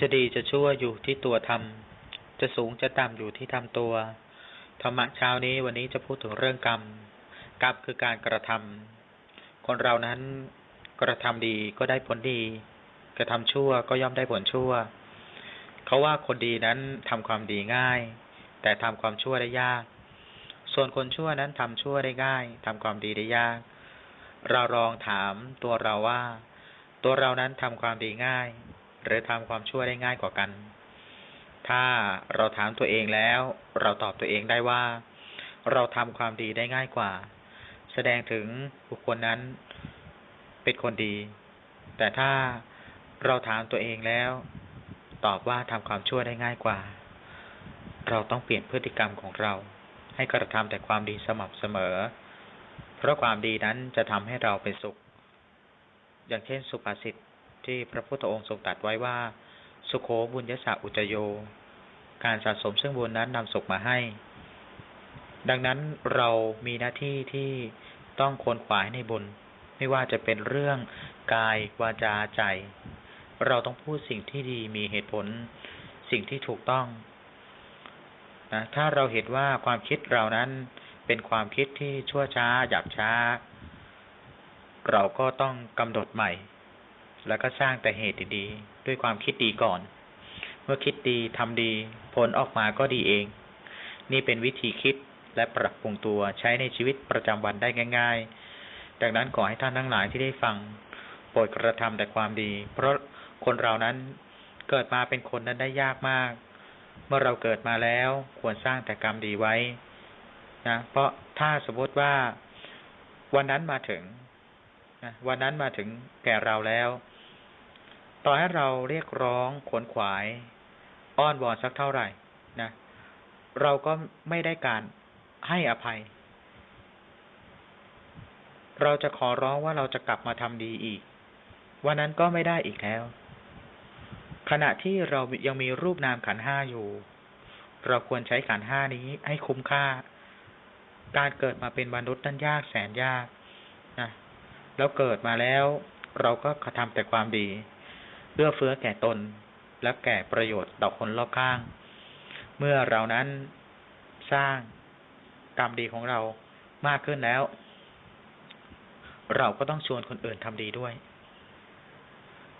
จะดีจะชั่วอยู่ที่ตัวทำจะสูงจะต่ำอยู่ที่ทำตัว ธรรมะเช้านี้วันนี้จะพูดถึงเรื่องกรรม กรรมคือการกระทำ คนเรานั้นกระทำดีก็ได้ผลดี กระทำชั่วก็ย่อมได้ผลชั่ว เขาว่าคนดีนั้นทำความดีง่าย แต่ทำความชั่วได้ยาก ส่วนคนชั่วนั้นทำชั่วได้ง่ายทำความดีได้ยาก เราลองถามตัวเราว่า ตัวเรานั้นทำความดีง่าย หรือทำความชั่วได้ง่ายกว่ากัน ถ้าเราถามตัวเองแล้ว เราตอบตัวเองได้ว่า เราทำความดีได้ง่ายกว่า แสดงถึงบุคคลนั้นเป็นคนดี แต่ถ้าเราถามตัวเองแล้ว ตอบว่าทำความชั่วได้ง่ายกว่า เราต้องเปลี่ยนพฤติกรรมของเรา ให้กระทำแต่ความดีสม่ำเสมอ เพราะความดีนั้นจะทำให้เราเป็นสุข อย่างเช่นสุภาษิต ที่พระพุทธองค์ทรงตรัสไว้ว่า สุโขบุญยสะอุจโย การสะสมซึ่งบุญนั้นนำสุขมาให้ ดังนั้นเรามีหน้าที่ที่ต้องควรขวายในบุญ ไม่ว่าจะเป็นเรื่องกายวาจาใจ เราต้องพูดสิ่งที่ดีมีเหตุผล สิ่งที่ถูกต้องนะถ้าเราเห็นว่าความคิดเรานั้นเป็นความคิดที่ชั่วช้าหยาบช้า เราก็ต้องกำหนดใหม่ แล้วก็สร้างแต่เหตุดีๆด้วยความคิดดีก่อน เมื่อคิดดีทำดี ผลออกมาก็ดีเอง นี่เป็นวิธีคิดและปรับปรุงตัวใช้ในชีวิตประจำวันได้ง่าย ๆ ดังนั้นขอให้ท่านทั้งหลายที่ได้ฟังโปรดกระทำแต่ความดี เพราะคนเรานั้นเกิดมาเป็นคนนั้นได้ยากมาก เมื่อเราเกิดมาแล้วควรสร้างแต่กรรมดีไว้นะเพราะถ้าสมมติว่าวันนั้นมาถึงนะวันนั้นมาถึงแก่เราแล้ว ต่อให้เราเรียกร้องขวนขวาย อ้อนวอนสักเท่าไหร่นะ เราก็ไม่ได้การให้อภัย เราจะขอร้องว่าเราจะกลับมาทำดีอีก วันนั้นก็ไม่ได้อีกแล้ว ขณะที่เรายังมีรูปนามขันห้าอยู่ เราควรใช้ขันห้านี้ให้คุ้มค่า การเกิดมาเป็นมนุษย์นั้นยากแสนยากนะแล้วเกิดมาแล้ว เราก็กระทำแต่ความดี เพื่อเฟื้อแก่ตนและแก่ประโยชน์ต่อคนรอบข้าง เมื่อเรานั้นสร้างกรรมดีของเรามากขึ้นแล้ว เราก็ต้องชวนคนอื่นทำดีด้วย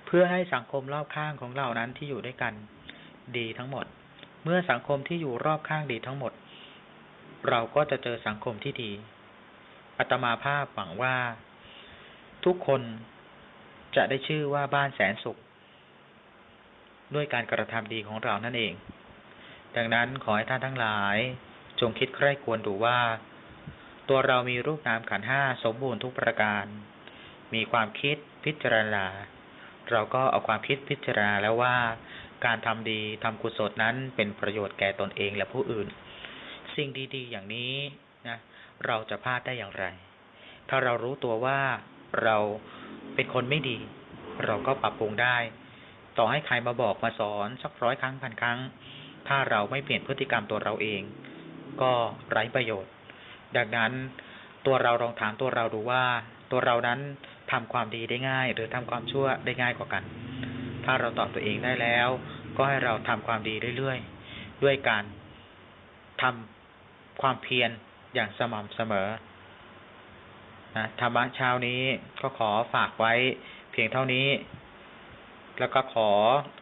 เพื่อให้สังคมรอบข้างของเรานั้นที่อยู่ด้วยกัน ดีทั้งหมด เมื่อสังคมที่อยู่รอบข้างดีทั้งหมด เราก็จะเจอสังคมที่ดีอาตมาภาพหวังว่า ทุกคนจะได้ชื่อว่าบ้านแสนสุข ด้วยการกระทำดีของเรานั่นเอง ดังนั้นขอให้ท่านทั้งหลาย จงคิดใคร่ควรดูว่า ตัวเรามีรูปนามขันห้าสมบูรณ์ทุกประการ มีความคิดพิจารณา เราก็เอาความคิดพิจารณาแล้วว่า การทำดีทำกุศลนั้นเป็นประโยชน์แก่ตนเองและผู้อื่น สิ่งดีๆ อย่างนี้นะเราจะพลาดได้อย่างไร ถ้าเรารู้ตัวว่าเราเป็นคนไม่ดี เราก็ปรับปรุงได้ ต่อให้ใครมาบอกมาสอนสักร้อยครั้งพันครั้ง ถ้าเราไม่เปลี่ยนพฤติกรรมตัวเราเอง ก็ไร้ประโยชน์ ดังนั้นตัวเราลองถามตัวเราดูว่า ตัวเรานั้นทำความดีได้ง่าย หรือทำความชั่วได้ง่ายกว่ากัน ถ้าเราตอบตัวเองได้แล้ว ก็ให้เราทำความดีเรื่อยๆ ด้วยการทำความเพียรอย่างสม่ำเสมอนะธรรมะเช้านี้ก็ขอฝากไว้เพียงเท่านี้ แล้วก็ขอ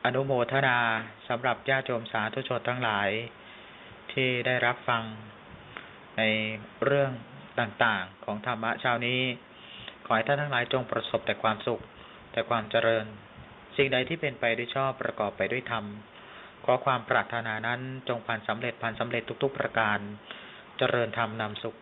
อนุโมทนาสำหรับญาติโยมสาธุชนทั้งหลาย ที่ได้รับฟังในเรื่องต่างๆ ของธรรมะเช้านี้ ขอให้ท่านทั้งหลายจงประสบแต่ความสุข แต่ความเจริญ สิ่งใดที่เป็นไปด้วยชอบประกอบไปด้วยธรรม ขอความปรารถนานั้นจงผ่านสำเร็จผ่านสำเร็จทุกๆประการ เจริญธรรมนำสุข